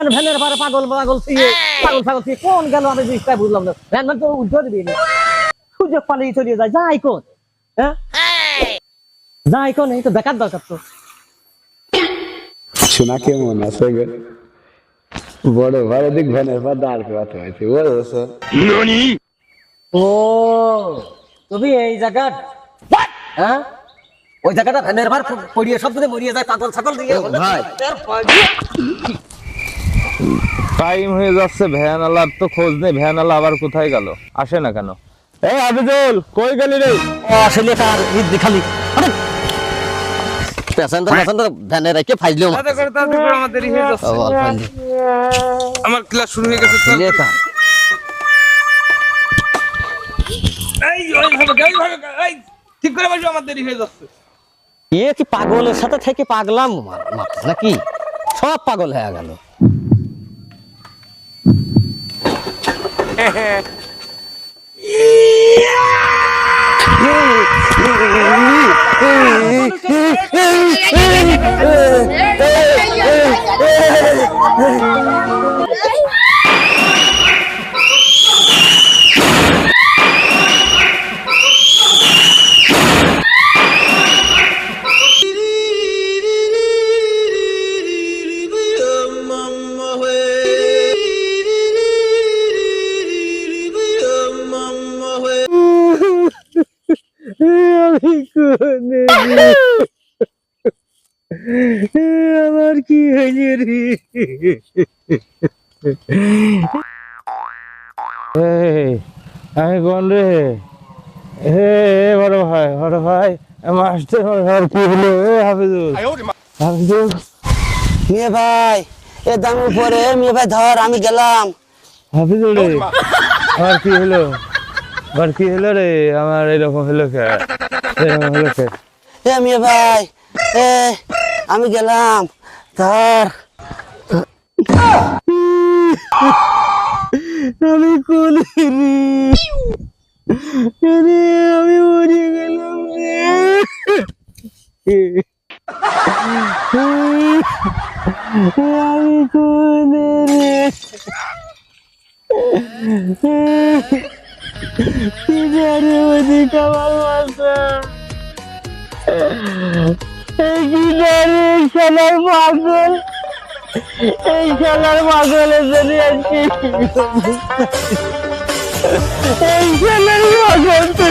ভ্যানের পারে পাগল পাগল থিয়ে পাগল পাগল থিয়ে কোন গেল আমি জিনিসটা বুঝলাম না। ভ্যান ভ্যান তো দিবি না। সুযোগ পালিয়ে যায় যাই কোন? হ্যাঁ? যাই কোন? এই তো দেখার দরকার তো। শোনা কেমন আছে গো? বড় বড় দিক ভ্যানের পর দাঁড় করাতে হয়েছে। বলেছ ও তুমি এই জায়গা হ্যাঁ? ওই জায়গাটা ভ্যানের ভার পড়িয়ে সব মরিয়ে যায় পাগল ছাগল দিয়ে ভাই। টাইম হয়ে যাচ্ছে ভ্যান আলার তো খোঁজ নেই ভ্যান আলা আবার কোথায় গেল? আসে না কেন? এই হাফিজুল কই গেলি রে? ও আসলে ঈদ প্যাসেঞ্জার প্যাসেঞ্জার ভ্যানে রেখে আমার হয়ে যাচ্ছে। আমার ক্লাস শুরু হয়ে গেছে এই এই ঠিক করে বসো আমার দেরি হয়ে যাচ্ছে। এ কি পাগলের সাথে থেকে পাগলাম? নাকি? সব পাগল হয়ে গেল। আমি আমার কি হইল রে? আমি কোন রে? হে বড় ভাই বড় ভাই মাস্টার আর কি হলো? এ হাফিজুল। হাফিজুল। মেয়ে ভাই এ দাম উপরে মেয়ে ভাই ধর আমি গেলাম। হাফিজুল রে আর কি হলো? আর কি হলো রে? আমার এরকম হলো কে? এরকম হলো কে? এ মেয়ে ভাই, এ, আমি গেলাম, ধর। আমি কোন রে আমি মরে গেলাম রে। আমি কোন রে কি জানে, ওদিক আমার মাথা। এই কি জানে শালার পাগল এই শালার পাগলের জন্য আজকে এই শালার পাগল তো